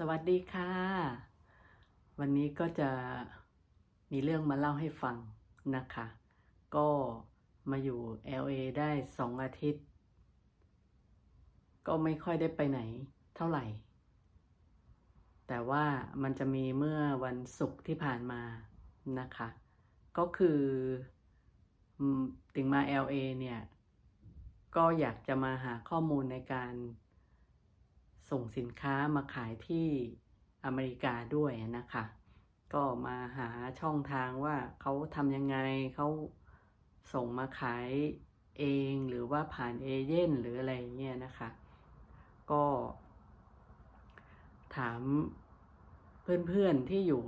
สวัสดีค่ะ วันนี้ก็จะมีเรื่องมาเล่าให้ฟังนะคะ ก็มาอยู่ LA ได้สองอาทิตย์ ก็ไม่ค่อยได้ไปไหนเท่าไหร่ แต่ว่ามันจะมีเมื่อวันศุกร์ที่ผ่านมานะคะ ก็คืออืมถึงมา LA เนี่ย ก็อยากจะมาหาข้อมูลในการ ส่งสินค้ามาขายที่อเมริกาด้วยนะคะ ก็มาหาช่องทางว่าเขาทำยังไงเขาส่งมาขายเองหรือว่าผ่านเอเย่นหรืออะไรเงี้ยนะคะ ก็ ถามเพื่อนๆที่อยู่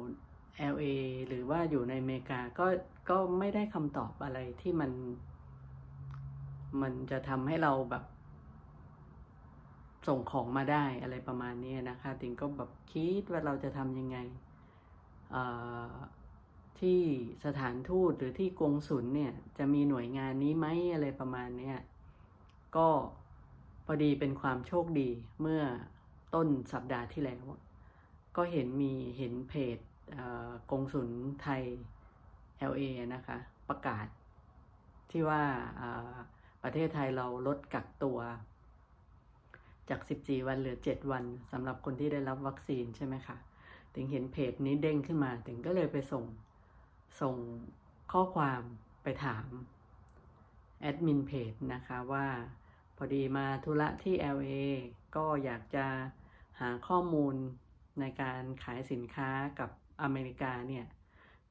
LA หรือว่าอยู่ในอเมริกาก็ก็ไม่ได้คำตอบอะไรที่มัน มันจะทำให้เราแบบ ส่งของมาได้อะไรประมาณนี้นะคะติงก็แบบคิดว่าเราจะทำยังไงที่สถานทูตหรือที่กงสุลเนี่ยจะมีหน่วยงานนี้ไหมอะไรประมาณนี้ก็พอดีเป็นความโชคดีเมื่อต้นสัปดาห์ที่แล้ว ก็เห็นมีเห็นเพจกงสุลไทย LA นะคะ ประกาศที่ว่าประเทศไทยเราลดกักตัว จาก 14 วันเหลือ 7 วันสำหรับคนที่ได้รับวัคซีนใช่ไหมคะถึงเห็นเพจนี้เด้งขึ้นมาถึงก็เลยไปส่งส่งข้อความไปถามแอดมินเพจนะคะว่าพอดีมาธุระที่ LA ก็อยากจะหาข้อมูลในการขายสินค้ากับอเมริกาเนี่ย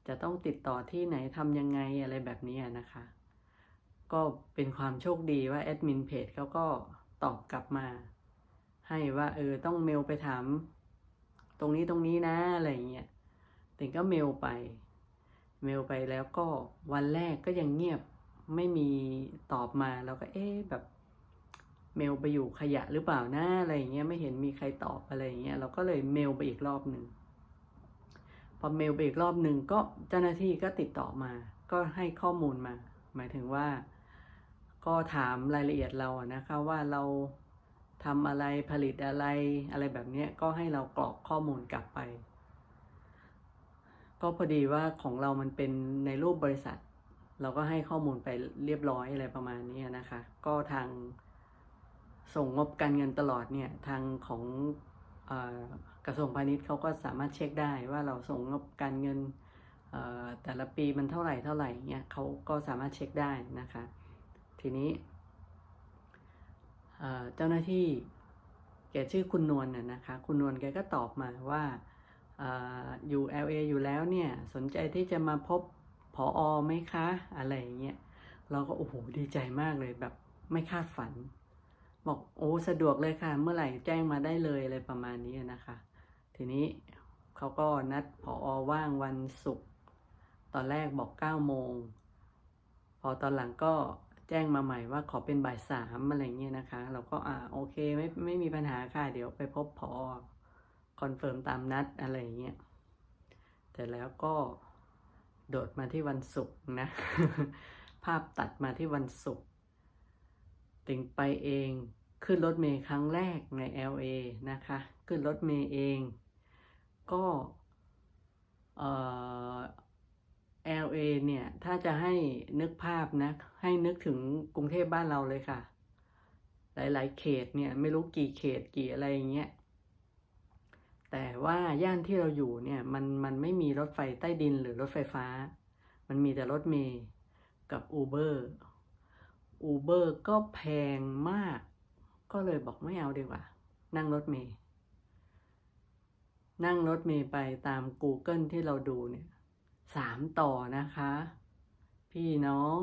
จะต้องติดต่อที่ไหนทำยังไงอะไรแบบนี้นะคะ ก็เป็นความโชคดีว่าแอดมินเพจเขาก็ตอบกลับมา ให้ว่าเออต้องเมลไปถาม ตรงนี้ตรงนี้นะอะไรเงี้ยติงก็เมลไป เมลไปแล้วก็วันแรกก็ยังเงียบไม่มีตอบมาเราก็เอ๊ะแบบเมลไปอยู่ขยะหรือเปล่านะอะไรเงี้ยไม่เห็นมีใครตอบอะไรเงี้ยเราก็เลยเมลไปอีกรอบหนึ่งพอเมลไปอีกรอบหนึ่งก็เจ้าหน้าที่ก็ติดต่อมา ก็ให้ข้อมูลมา หมายถึงว่า ก็ถามรายละเอียดเราอะนะคะว่าเรา ทำอะไรผลิตอะไรอะไรแบบนี้ก็ให้เรากรอกข้อมูลกลับไป ก็พอดีว่าของเรามันเป็นในรูปบริษัท เราก็ให้ข้อมูลไปเรียบร้อยอะไรประมาณนี้นะคะ ก็ทางส่งงบการเงินตลอดเนี่ยทางของอกระทรวงพาณิชย์เขาก็สามารถเช็คได้ว่าเราส่งงบการเงินแต่ละปีมันเท่าไหร่เท่าไหร่เนี่ยเขาก็สามารถเช็คได้นะคะ ทีนี้ เจ้าหน้าที่แกชื่อคุณนวลน่ะนะคะ คุณนวลแกก็ตอบมาว่าออยู่ LA อยู่แล้วเนี่ย สนใจที่จะมาพบผออไหมคะ อะไรอย่างเงี้ย เราก็โอ้โหดีใจมากเลยแบบไม่คาดฝัน บอกโอ้สะดวกเลยค่ะ เมื่อไหร่แจ้งมาได้เลยอะไรประมาณนี้นะคะ ทีนี้เขาก็นัดผออว่างวันศุกร์ตอนแรกบอกเก้าโมง พอตอนหลังก็ แจ้งมาใหม่ว่าขอเป็นบ่ายสามอะไรเงี้ยนะคะ เราก็อ่าโอเคไม่ไม่มีปัญหาค่ะ เดี๋ยวไปพบพอคอนเฟิร์มตามนัดอะไรเงี้ยแต่แล้วก็โดดมาที่วันศุกร์นะ ภาพตัดมาที่วันศุกร์ติงไปเองขึ้นรถเมล์ครั้งแรกใน LA นะคะ ขึ้นรถเมล์เอง ก็เอ่อ LA เนี่ย ถ้าจะให้นึกภาพนะ ให้นึกถึงกรุงเทพบ้านเราเลยค่ะ หลาย ๆ เขตเนี่ย ไม่รู้กี่เขตกี่อะไรอย่างเงี้ย แต่ว่าย่านที่เราอยู่เนี่ย มันมันไม่มีรถไฟใต้ดินหรือรถไฟฟ้า มันมีแต่รถเมล์กับ Uber Uber ก็แพงมาก ก็เลยบอกไม่เอาดีกว่า นั่งรถเมล์นั่งรถเมล์ไปตาม Google ที่เราดูเนี่ย สามต่อนะคะ พี่น้อง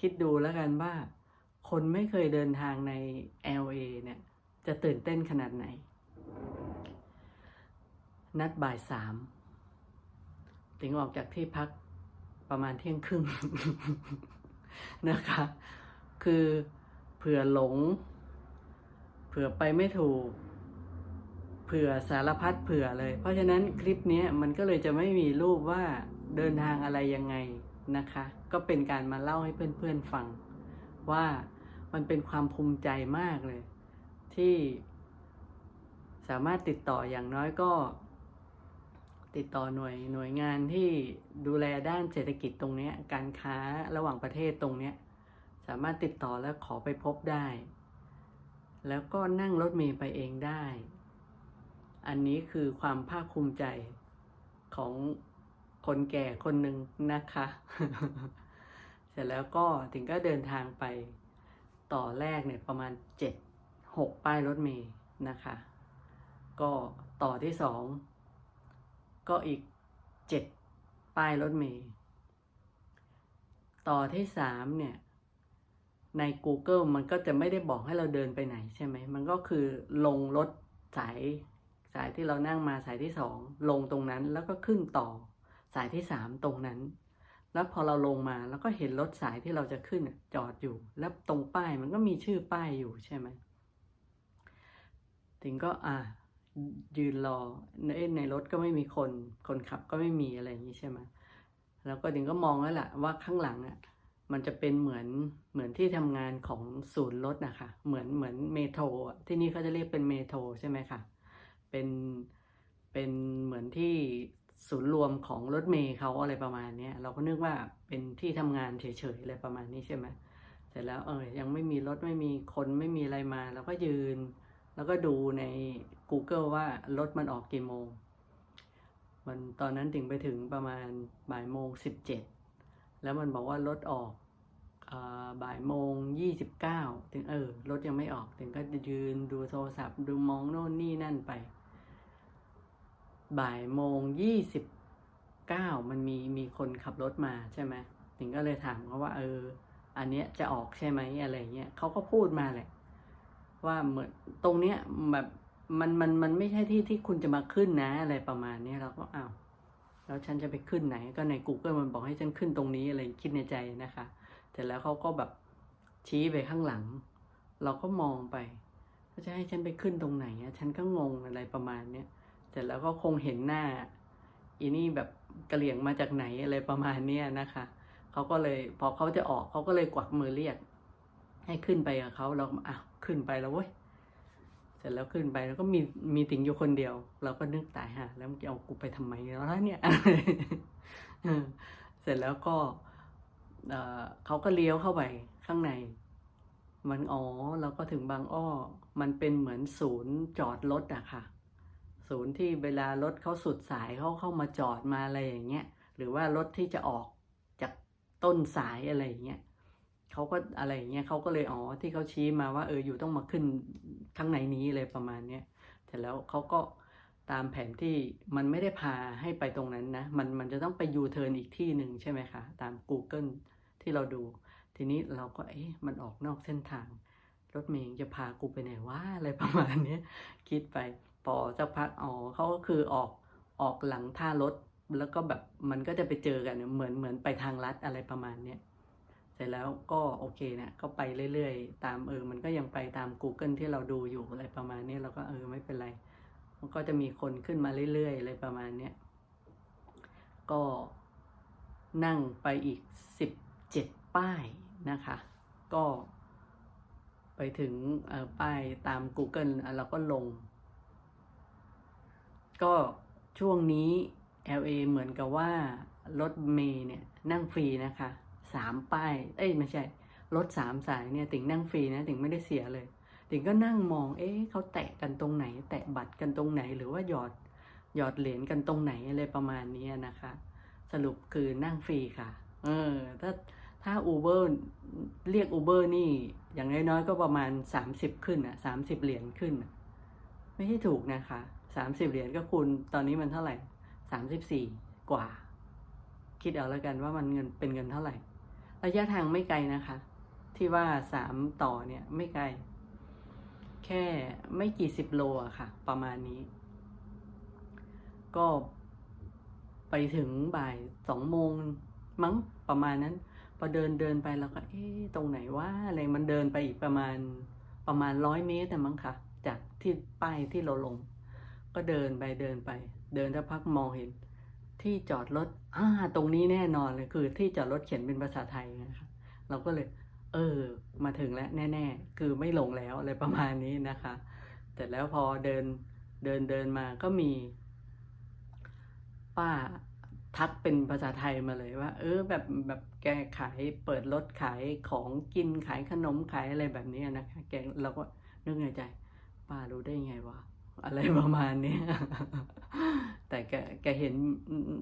คิดดูแล้วกันว่า คนไม่เคยเดินทางใน LA เนี่ย จะตื่นเต้นขนาดไหน นัดบ่ายสามถึงออกจากที่พักประมาณเที่ยงครึ่งนะคะ คือเผื่อหลง เผื่อไปไม่ถูก เผื่อสารพัดเผื่อเลย เพราะฉะนั้นคลิปนี้มันก็เลยจะไม่มีรูปว่าเดินทางอะไรยังไงนะคะ ก็เป็นการมาเล่าให้เพื่อนๆฟัง ว่ามันเป็นความภูมิใจมากเลย ที่สามารถติดต่ออย่างน้อยก็ ติดต่อหน่วยหน่วยงานที่ดูแลด้านเศรษฐกิจตรงนี้การค้าระหว่างประเทศตรงนี้สามารถติดต่อแล้วขอไปพบได้ แล้วก็นั่งรถเมล์ไปเองได้ อันนี้คือความภาคภูมิใจของคนแก่คนหนึ่งนะคะ เสร็จแล้วก็ถึงก็เดินทางไปต่อแรกเนี่ยประมาณเจ็ดหกป้ายรถเมล์นะคะ ก็ต่อที่สองก็อีกเจ็ดป้ายรถเมล์ต่อที่สามเนี่ยใน Google มันก็จะไม่ได้บอกให้เราเดินไปไหนใช่ไหม มันก็คือลงรถสาย สายที่เรานั่งมาสายที่สองลงตรงนั้นแล้วก็ขึ้นต่อ สายที่สามตรงนั้น แล้วพอเราลงมาแล้วก็เห็นรถสายที่เราจะขึ้นจอดอยู่ แล้วตรงป้ายมันก็มีชื่อป้ายอยู่ใช่ไหมถึงก็อะยืนรอในในรถก็ไม่มีคน คนขับก็ไม่มีอะไรอย่างนี้ใช่ไหมแล้วก็ถึงก็มองแล้วแหละว่าข้างหลังอะมันจะเป็นเหมือนเหมือนที่ทำงานของศูนย์รถนะคะ เหมือนเหมือนเมโทรที่นี่เขาจะเรียกเป็นเมโทรใช่ไหมคะ เป็นเป็นเหมือนที่ศูนย์รวมของรถเมย์เขาอะไรประมาณนี้เราก็นึกว่าเป็นที่ทำงานเฉยๆอะไรประมาณนี้ใช่ไหมเสร็จแล้วเออยังไม่มีรถไม่มีคนไม่มีอะไรมาเราก็ยืน แล้วก็ดูใน Google ว่ารถมันออกกี่โมง มันตอนนั้นถึงไปถึงประมาณบ่ายโมงสิบเจ็ดแล้วมันบอกว่ารถออกบ่ายโมงยี่สิบเก้าถึงเออรถยังไม่ออกถึงก็ยืนดูโทรศัพท์ดูมองโน่นนี่นั่นไป บ่ายโมงยี่สิบเก้ามันมีมีคนขับรถมาใช่ไหมถึงก็เลยถามเขาว่าเออ อันเนี้ยจะออกใช่ไหมอะไรเงี้ยเขาก็พูดมาแหละ ว่าเหมือนตรงเนี้ยแบบมันมันมันไม่ใช่ที่ที่คุณจะมาขึ้นนะ อะไรประมาณเนี้ยเราก็อ้าวแล้วฉันจะไปขึ้นไหน ก็ใน Google มันบอกให้ฉันขึ้นตรงนี้อะไรคิดในใจนะคะแต่แล้วเขาก็แบบชี้ไปข้างหลัง เราก็มองไปเขาจะให้ฉันไปขึ้นตรงไหนอะฉันก็งงอะไรประมาณเนี้ย เสร็จแล้วก็คงเห็นหน้า อีนี่แบบกระเหลี่ยงมาจากไหนอะไรประมาณเนี้ยนะคะเขาก็เลยพอเขาจะออกเขาก็เลยกวักมือเรียก ให้ขึ้นไปกับเขาเราอ้าวขึ้นไปแล้วเว้ยเสร็จแล้วขึ้นไปแล้วก็มีมีติ่งอยู่คนเดียว เราก็นึกตายฮะแล้วมันจะเอากูไปทำไมแล้วเนี่ยเสร็จแล้วก็เออเขาก็เลี้ยวเข้าไปข้างใน มันอ๋อเราก็ถึงบางอ้อ มันเป็นเหมือนศูนย์จอดรถอะค่ะ ศูนย์ที่เวลารถเขาสุดสายเขาเข้ามาจอดมาอะไรอย่างเงี้ยหรือว่ารถที่จะออกจากต้นสายอะไรอย่างเงี้ยเขาก็อะไรอย่างเงี้ยเขาก็เลยอ๋อที่เขาชี้มาว่าเอออยู่ต้องมาขึ้นข้างในนี้เลยประมาณเนี้ยแต่แล้วเขาก็ตามแผนที่มันไม่ได้พาให้ไปตรงนั้นนะมันมันจะต้องไปยูเทิร์นอีกที่หนึ่งใช่ไหมคะตาม Google ที่เราดู ทีนี้เราก็เอ๊ะมันออกนอกเส้นทาง รถเมย์จะพากูไปไหนว่าอะไรประมาณนี้คิดไป พอสักพักอ๋อเขาก็คือออกออกหลังท่ารถ แล้วก็แบบมันก็จะไปเจอกันเหมือนเหมือนไปทางลัดอะไรประมาณเนี้ยเสร็จแล้วก็โอเคเนี่ยก็ไปเรื่อยๆ ตามเออมันก็ยังไปตาม Google ที่เราดูอยู่อะไรประมาณนี้เราก็เออไม่เป็นไร มันก็จะมีคนขึ้นมาเรื่อยๆอะไรประมาณเนี้ยก็นั่งไปอีกสิบเจ็ดป้ายนะคะ ก็ไปถึงป้ายตาม Google เราก็ลง ก็ช่วงนี้ LA เหมือนกับว่ารถเมย์เนี่ยนั่งฟรีนะคะสามป้าย เอ้ยไม่ใช่ รถสามสายเนี่ย ติ่งนั่งฟรีนะติ่งไม่ได้เสียเลย ติ่งก็นั่งมอง เอ๊ะเขาแตะกันตรงไหน แตะบัตรกันตรงไหน หรือว่าหยอดหยอดเหรียญกันตรงไหนอะไรประมาณนี้นะคะ สรุปคือนั่งฟรีค่ะ เออ ถ้าถ้าอูเบอร์เรียกอูเบอร์นี่ อย่างน้อยๆก็ประมาณสามสิบขึ้นอะสามสิบเหรียญขึ้น ไม่ใช่ถูกนะคะ สามสิบเหรียญก็คูณตอนนี้มันเท่าไหร่สามสิบสี่กว่า คิดเอาแล้วกันว่ามันเงินเป็นเงินเท่าไหร่ ระยะทางไม่ไกลนะคะ ที่ว่าสามต่อเนี่ยไม่ไกล แค่ไม่กี่สิบโลอะค่ะ ประมาณนี้ ก็ไปถึงบ่ายสองโมงมั้งประมาณนั้น พอเดินเดินไปแล้วก็เอ๊ะตรงไหนว่าอะไรมันเดินไปอีกประมาณประมาณร้อยเมตรนะมั้งค่ะ จากที่ป้ายที่เราลง ก็เดินไปเดินไป เดินสักพักมองเห็น ที่จอดรถอ่าตรงนี้แน่นอนเลยคือ ที่จอดรถเขียนเป็นภาษาไทยนะคะเราก็เลย เออ มาถึงแล้วแน่ๆ คือไม่หลงแล้วอะไรประมาณนี้นะคะแต่แล้วพอเดินเดินเดินมาก็มี ป้าทักเป็นภาษาไทยมาเลยว่า เออ แบบแบบแกขายเปิดรถขายของกินขายขนมขายอะไรแบบนี้นะคะ แกเราก็นึกในใจ ป้ารู้ได้ไงวะ อะไรประมาณนี้แต่แกแกเห็น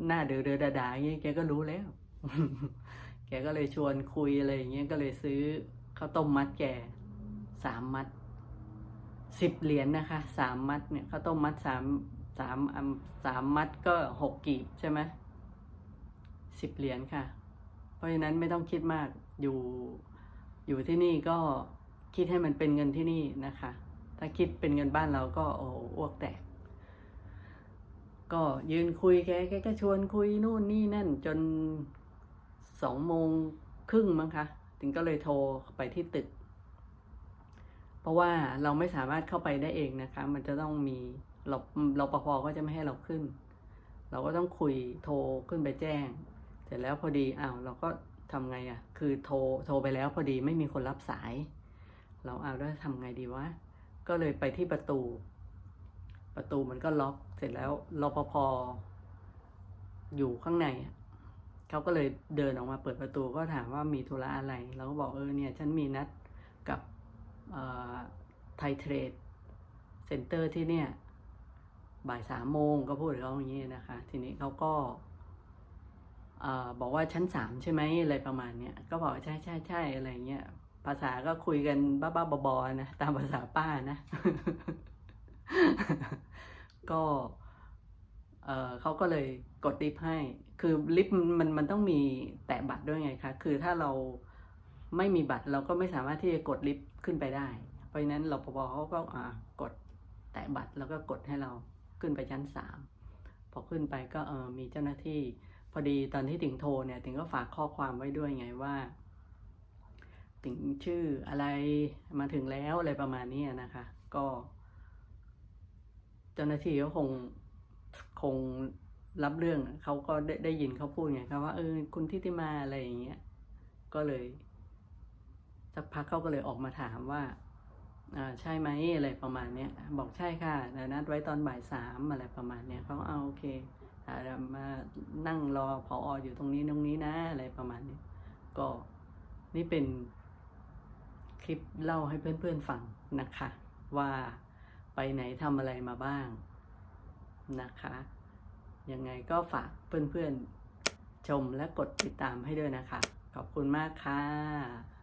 หน้าเดือเดือดาดาอย่างเงี้ยแกก็รู้แล้ว แกก็เลยชวนคุยอะไรอย่างเงี้ยก็เลยซื้อข้าวต้มมัดแกสามมัดสิบเหรียญนะคะสามมัดเนี่ยข้าวต้มมัดสามสามอันสามมัดก็หกกีบใช่ไหมสิบเหรียญค่ะ เพราะฉะนั้นไม่ต้องคิดมากอยู่อยู่ที่นี่ก็คิดให้มันเป็นเงินที่นี่นะคะ ถ้าคิดเป็นเงินบ้านเราก็โอ้อ้วกแตก ก็ยืนคุยแกแกก็ชวนคุยนู่นนี่นั่น จนสองโมงครึ่งมั้งคะ ถึงก็เลยโทรไปที่ตึก เพราะว่าเราไม่สามารถเข้าไปได้เองนะคะ มันจะต้องมีเราเราปภก็จะไม่ให้เราขึ้น เราก็ต้องคุยโทรขึ้นไปแจ้ง เสร็จแล้วพอดีอ้าวเราก็ทำไงอะ่ะ คือโทรโทรไปแล้วพอดีไม่มีคนรับสาย เราเอาแล้วทำไงดีวะ ก็เลยไปที่ประตู ประตูมันก็ล็อกเสร็จแล้วรปภอยู่ข้างในเขาก็เลยเดินออกมาเปิดประตูก็ถามว่ามีธุระอะไร เราก็บอกเออเนี่ยฉันมีนัดกับไทยเทรดเซ็นเตอร์ที่เนี่ยบ่ายสามโมงก็พูดเขาอย่างนี้นะคะ ทีนี้เขาก็บอกว่าชั้นสามใช่ไหมอะไรประมาณเนี้ยก็บอกใช่ใช่ใช่อะไรเงี้ย ภาษาก็คุยกันบ้าๆบอๆนะตามภาษาป้านะ ก็เออเขาก็เลยกดลิฟต์ให้ คือลิฟต์มันมันต้องมีแตะบัตรด้วยไงคะ คือถ้าเราไม่มีบัตรเราก็ไม่สามารถที่จะกดลิฟต์ขึ้นไปได้ เพราะฉะนั้นรปภเขาก็อ่ากดแตะบัตรแล้วก็กดให้เราขึ้นไปชั้นสามพอขึ้นไปก็เออมีเจ้าหน้าที่ พอดีตอนที่ถึงโทรเนี่ยถึงก็ฝากข้อความไว้ด้วยไงว่า ถึงชื่ออะไรมาถึงแล้วอะไรประมาณนี้นะคะ ก็ เจ้าหน้าที่ก็คงคงรับเรื่องเขาก็ได้ได้ยินเขาพูดไงครับว่าเออคุณทิติมาอะไรอย่างเงี้ยก็เลยสักพักเขาก็เลยออกมาถามว่าอ่าใช่ไหมอะไรประมาณเนี้ยบอกใช่ค่ะแต่นัดไว้ตอนบ่ายสามอะไรประมาณเนี้ยเขาเอาโอเคอ่ามานั่งรอพอออยู่ตรงนี้ตรงนี้นะอะไรประมาณนี้ก็นี่เป็น ลิปเล่าให้เพื่อนๆฟังนะคะ ว่าไปไหนทำอะไรมาบ้างนะคะ ยังไงก็ฝากเพื่อนๆชมและกดติดตามให้ด้วยนะคะ ขอบคุณมากค่ะ